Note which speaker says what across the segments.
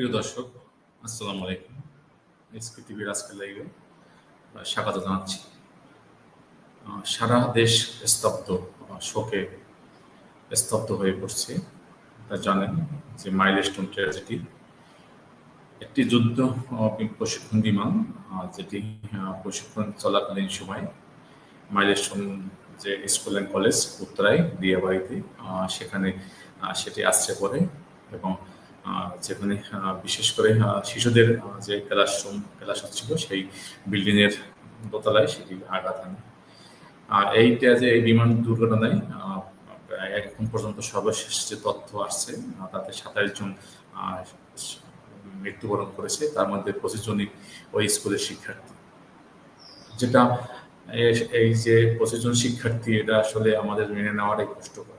Speaker 1: প্রিয় দর্শক, আসসালামু আলাইকুম। এসকে টিভির আজকের লাইভে স্বাগত জানাচ্ছি। সারা দেশ স্তব্ধ, শোকে স্তব্ধ হয়ে পড়ছে। তা জানেন যে মাইলস্টোন ট্র্যাজেডি একটি যুদ্ধ প্রশিক্ষণ বিমান যেটি প্রশিক্ষণ চলাকালীন সময় মাইলস্টোন যে স্কুল অ্যান্ড কলেজ উত্তরায় দিয়াবাড়িতে সেখানে সেটি আসছে পরে এবং যেখানে বিশেষ করে শিশুদের যে ক্লাসরুম ক্লাস হচ্ছিল সেই বিল্ডিং এর দোতলায় সেটি আঘাত আর এইটা যে এই বিমান দুর্ঘটনায় এখন পর্যন্ত সর্বশেষ যে তথ্য আসছে তাতে সাতাইশ জন মৃত্যুবরণ করেছে, তার মধ্যে পঁচিশ জনই ওই স্কুলের শিক্ষার্থী। যেটা এই যে পঁচিশ জন শিক্ষার্থী, এটা আসলে আমাদের মেনে নেওয়াটাই কষ্টকর।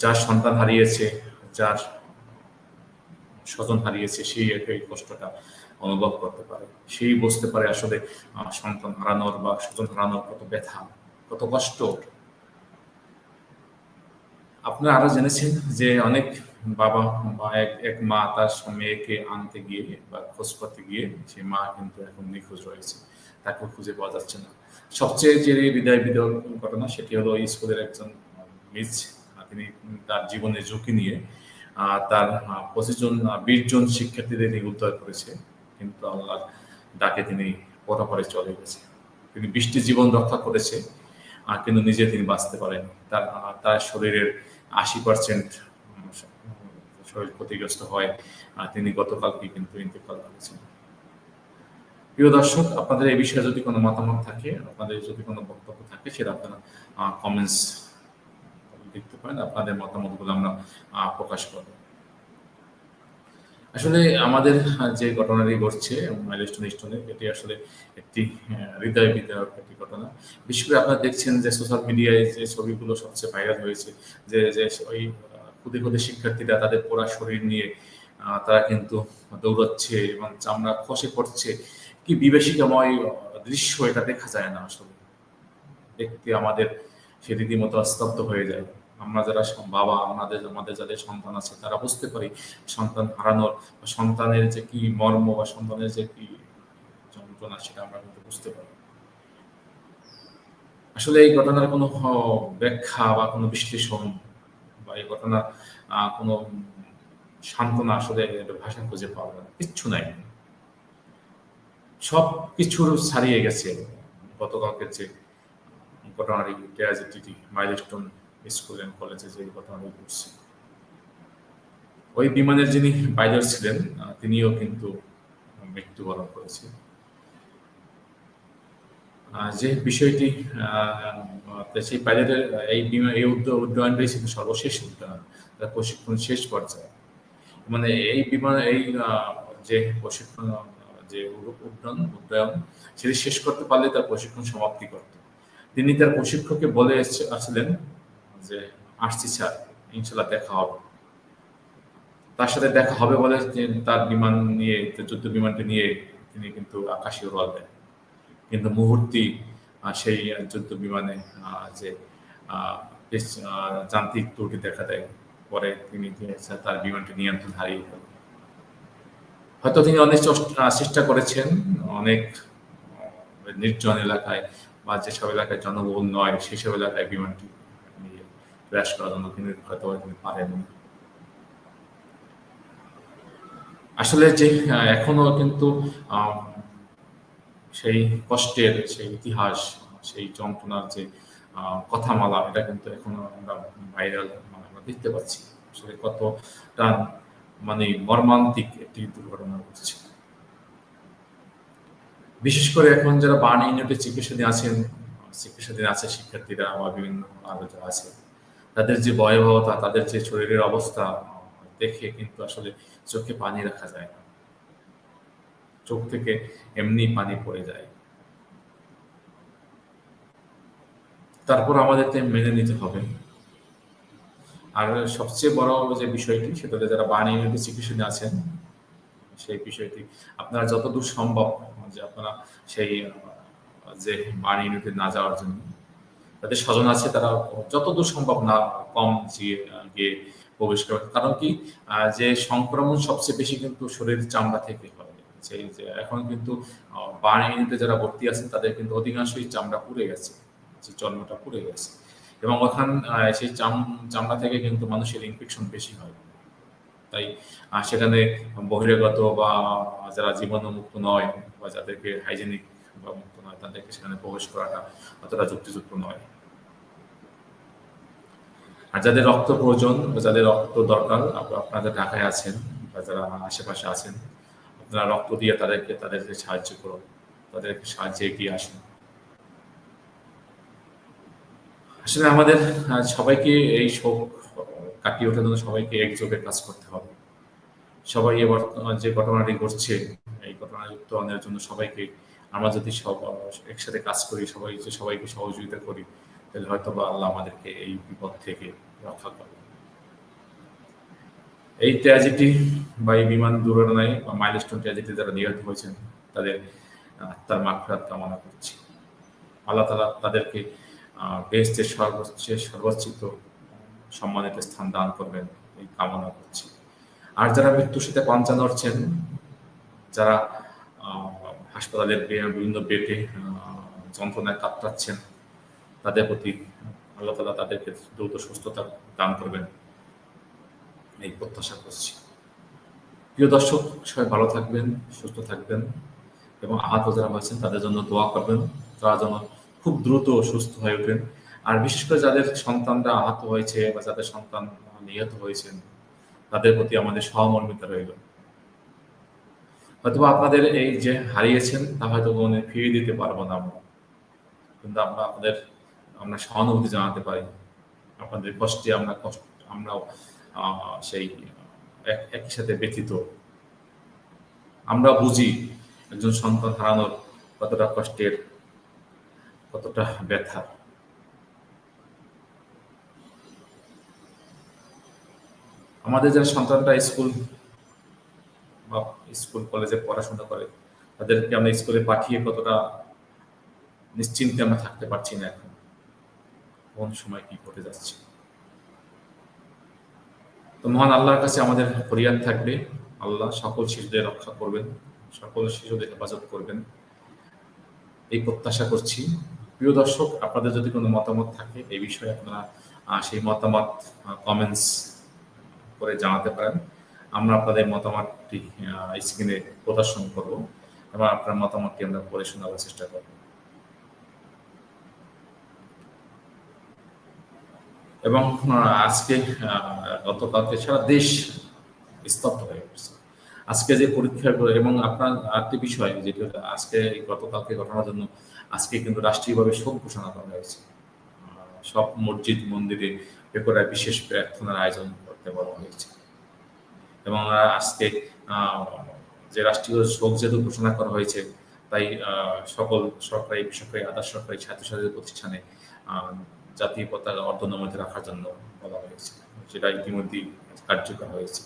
Speaker 1: যার সন্তান হারিয়েছে, যার স্বজন হারিয়েছে, সেই এই কষ্টটা অনুভব করতে পারে। সেই বুঝতে পারে আসলে সন্তান হারানোর বা স্বজন হারানোর কত ব্যথা, কত কষ্ট। আপনারা আরও জেনেছেন যে অনেক বাবা বা এক এক মা তার মেয়েকে আনতে গিয়ে বা খোঁজ করতে গিয়ে সেই মা কিন্তু এখন নিখোঁজ রয়েছে। তাকে খুঁজে পাওয়া যাচ্ছে না। সবচেয়ে যে হৃদয় বিদয় ঘটনা সেটি হলো স্কুলের একজন মিস, তিনি তার জীবনের ঝুঁকি নিয়ে তার পঁচিশ জন বিশ জন শিক্ষার্থীদের তিনি উদ্ধার করেছে। কিন্তু আল্লাহর ডাকে তিনি পরপরে চলে গেছে তিনি বৃষ্টি জীবন রক্ষা করেছে কিন্তু নিজে তিনি বাঁচতে পারেনি তার তার শরীরের আশি পার্সেন্ট শরীর ক্ষতিগ্রস্ত হয় তিনি গতকালকে কিন্তু ইন্তেকাল করেছেন। প্রিয় দর্শক, আপনাদের এই বিষয়ে যদি কোনো মতামত থাকে, আপনাদের যদি কোনো বক্তব্য থাকে, সেটা আপনারা কমেন্টস লিখতে পারেন আপনাদের মতামতগুলো আমরা প্রকাশ করব। আসলে আমাদের যে ঘটনাটি ঘটছে মাইলস্টোন স্টোনে এটি আসলে একটি হৃদয় বিদারক একটি ঘটনা। বিশেষ করে আপনারা দেখছেন যে সোশ্যাল মিডিয়ায় যে ছবিগুলো সবচেয়ে ভাইরাল হয়েছে যে যে ওই আহ, খুদে শিক্ষার্থীরা তাদের পোড়া শরীর নিয়ে তারা কিন্তু দৌড়াচ্ছে এবং চামড়া খসে পড়ছে। কি বিভীষিকাময় আহ, দৃশ্য এটা দেখা যায় না আসলে। দেখতে আমাদের সে রীতিমতো স্তব্ধ হয়ে যায়। আমরা যারা বাবা, আমাদের আমাদের যাদের সন্তান আছে, তারা বুঝতে পারি সন্তান হারানোর বা সন্তানের যে কি মর্ম বা সন্তানের যে কি যন্ত্রণা, সেটা আমরা কিন্তু বুঝতে পারি আসলে এই ঘটনার কোনো ব্যাখ্যা বা কোনো বিশ্লেষণ বা এই ঘটনার কোনো সান্ত্বনা আসলে ভাষা খুঁজে পাওয়া যায়। কিচ্ছু নাই সব কিছুর ছাড়িয়ে গেছে গতকালকে যে ঘটনাটি ট্র্যাজেডিটি মাইলস্টোন স্কুল অ্যান্ড কলেজে যে ঘটনাটি ঘটছে। ওই বিমানের যিনি পাইলট ছিলেন তিনিও কিন্তু মৃত্যুবরণ করেছে যে বিষয়টি সেই পাইলটের এই বিমান এই উড্ডয়নটাই ছিল সর্বশেষ উড্ডয়ন তার প্রশিক্ষণ শেষ পর্যায়ে। মানে এই বিমান, এই যে প্রশিক্ষণ যে উড- উড্ডয়ন উড্ডয়ন, সেটি শেষ করতে পারলে তার প্রশিক্ষণ সমাপ্তি করত তিনি তার প্রশিক্ষককে বলে আসছিলেন যে আসছি স্যার ইনশাল্লাহ দেখা হবে। তার সাথে দেখা হবে বলে তার বিমান নিয়ে যুদ্ধ বিমানটি নিয়ে তিনি কিন্তু আকাশে উড়াল দেন। কিন্তু মুহূর্তেই আহ, সেই যুদ্ধ বিমানে যে বেশ যান্ত্রিক ত্রুটি দেখা দেয়। পরে তিনি তার বিমানটি নিয়ন্ত্রণ হারিয়ে ফেলেন। হয়তো তিনি অনেক চেষ্টা করেছেন। অনেক নির্জন এলাকায় বা যেসব এলাকায় জনবহুল নয় সেসব এলাকায় বিমানটি ক্র্যাশ করার তিনি হয়তো তিনি পারেননি আসলে যে এখনও কিন্তু সেই কষ্টের সেই ইতিহাস সেই যন্ত্রণার যে কথামালা এটা কিন্তু এখনও আমরা ভাইরাল মানে আমরা দেখতে পাচ্ছি আসলে কতটা মানে মর্মান্তিক একটি দুর্ঘটনা ঘটছে বিশেষ করে এখন যারা বার্ন ইউনিটে চিকিৎসাধীন আছেন চিকিৎসাধীন আছে শিক্ষার্থীরা বা বিভিন্ন আরও যারা আছে তাদের যে ভয়াবহতা, তাদের যে শরীরের অবস্থা দেখে কিন্তু আসলে চোখে পানি রাখা যায় না। চোখ থেকে এমনি পানি পড়ে যায়। তারপর আমাদেরকে মেনে নিতে হবে। আর সবচেয়ে বড় যে বিষয়টি সেটাতে যারা বার্ন ইউনিটে চিকিৎসাধীন আছেন, সেই বিষয়টি আপনারা যতদূর সম্ভব, যে আপনারা সেই, যে ইউনিটে না যাওয়ার জন্য তাদের স্বজন আছে, তারা যতদূর সম্ভব না কম গিয়ে প্রবেশ করে। কারণ কি? যে সংক্রমণ সবচেয়ে বেশি কিন্তু শরীরের চামড়া থেকে হয়। সেই যে এখন কিন্তু বাণীতে যারা ভর্তি আছেন, তাদের কিন্তু অধিকাংশই চামড়া পুড়ে গেছে। যে চর্মটা পুড়ে গেছে। এবং ওখান সেই চাম, চামড়া থেকে কিন্তু মানুষের ইনফেকশন বেশি হয়। তাই সেখানে বহিরাগত বা যারা জীবাণুমুক্ত নয় বা যাদেরকে হাইজেনিক বা মুক্ত নয় তাদেরকে সেখানে প্রবেশ করাটা অতটা যুক্তিযুক্ত নয় আর যাদের রক্ত প্রয়োজন বা যাদের রক্ত দরকার আপ- আপনারা ঢাকায় আছেন বা যারা আশেপাশে আছেন আপনারা রক্ত দিয়ে তাদেরকে তাদেরকে সাহায্য করুন তাদেরকে সাহায্যে এগিয়ে আসুন আসলে আমাদের সবাইকে এই শোক কাটিয়ে ওঠার জন্য সবাইকে একযোগে কাজ করতে হবে সবাই এ বর্তমান যে ঘটনাটি ঘটছে এই ঘটনা উত্তরণের জন্য সবাইকে আমরা যদি সব, একসাথে কাজ করি, সবাই সবাইকে সহযোগিতা করি, তাহলে হয়তো বা আল্লাহ আমাদেরকে এই বিপদ থেকে রক্ষা করবে। এই ট্র্যাজেডি বা এই বিমান দুর্ঘটনায় বা মাইলস্টোন ট্র্যাজেডি যারা নিহত হয়েছেন, তাদের আত্মার মাগফিরাত কামনা করছি। আল্লাহ তালা তাদেরকে বেহেস্তের সর্বোচ্চ সর্বোচ্চিত সম্মানিত স্থান দান করবেন এই কামনা করছি। আর যারা মৃত্যুর সাথে পাঞ্চা নড়ছেন যারা হাসপাতালের বিভিন্ন বেডে যন্ত্রণায় কাতরাচ্ছেন। তাদের প্রতি আল্লাহ তালা তাদেরকে দ্রুত সুস্থতা দান করবেন। এই প্রত্যাশা করছি। প্রিয় দর্শক, সবাই ভালো থাকবেন, সুস্থ থাকবেন এবং আহত যারা হয়েছেন তাদের জন্য দোয়া করবেন। তারা যেন খুব দ্রুত সুস্থ হয়ে ওঠেন। আর বিশেষ করে যাদের সন্তানরা আহত হয়েছে বা যাদের সন্তান নিহত হয়েছেন, তাদের প্রতি আমাদের সহমর্মিতা রইল। হয়তো আপনাদের এই যে হারিয়েছেন, তা হয়তো কোনোদিন ফিরিয়ে দিতে পারব না আমরা। কিন্তু আমরা আপনাদের, আমরা সহানুভূতি জানাতে পারি। আপনাদের কষ্টে আমরা কষ্ট, আমরাও সেই, এক- একই সাথে ব্যথিত। আমরা বুঝি একজন সন্তান হারানোর কতটা কষ্টের, কতটা ব্যথা। আমাদের যারা সন্তানরা স্কুল বা স্কুল, কলেজে পড়াশোনা করে, তাদেরকে আমরা স্কুলে পাঠিয়ে কতটা নিশ্চিন্তে আমরা থাকতে পারছি না এখন? কোন সময় কি ঘটে যাচ্ছে? তো মহান আল্লাহর কাছে আমাদের ফরিয়াদ থাকবে। আল্লাহ সকল শিশুদের রক্ষা করবেন, সকল শিশুদের হেফাজত করবেন। এই প্রত্যাশা করছি। প্রিয় দর্শক, আপনাদের যদি কোনো মতামত থাকে, এই বিষয়ে আপনারা সেই মতামত কমেন্টস করে জানাতে পারেন। আমরা আপনাদের মতামতটি স্ক্রিনে প্রদর্শন করব এবং আপনার আমরা শোনাবার চেষ্টা করব। এবং আজকে গতকালকে সারা দেশ স্তব্ধ হয়ে আজকে যে পরীক্ষাগুলো এবং আপনার আরেকটি বিষয়, যেটি আজকে, গতকালকে ঘটনার জন্য আজকে কিন্তু রাষ্ট্রীয়ভাবে শোক ঘোষণা করা হয়েছে। সব মসজিদ, মন্দিরে বিশেষ প্রার্থনার আয়োজন করতে বলা হয়েছে। এবং আজকে যে রাষ্ট্রীয় শোক যেহেতু ঘোষণা করা হয়েছে, তাই সকল সরকারি, বেসরকারি আধা সরকারি ছাত্রছাত্রী প্রতিষ্ঠানে জাতীয় পতাকা অর্ধনমিত রাখার জন্য বলা হয়েছে সেটা ইতিমধ্যেই কার্যকর হয়েছে।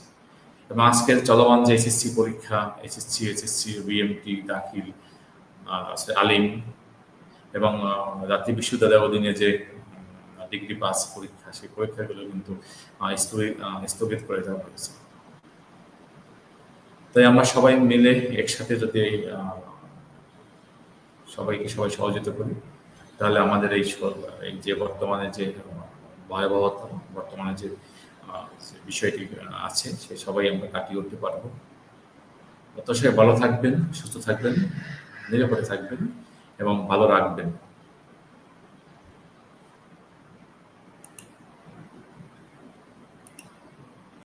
Speaker 1: এবং আজকের চলমান যে এসএসসি পরীক্ষা, এসএসসি এসএসসি, বিএমটি, দাখিল আলিম এবং জাতীয় বিশ্ববিদ্যালয়ের অধীনে যে ডিগ্রি পাস পরীক্ষা, সেই পরীক্ষাগুলো কিন্তু স্থগিত করে দেওয়া হয়েছে। তাই আমরা সবাই মিলে একসাথে যদি সবাইকে সবাই সহযোগিতা করি, তাহলে আমাদের এই যে বর্তমানে যে, ভয়াবহতা, বর্তমানে যে যে বিষয়টি আছে, সে সবাই আমরা কাটিয়ে উঠতে পারব। অত সবাই ভালো থাকবেন, সুস্থ থাকবেন, নিরাপদে থাকবেন এবং ভালো রাখবেন।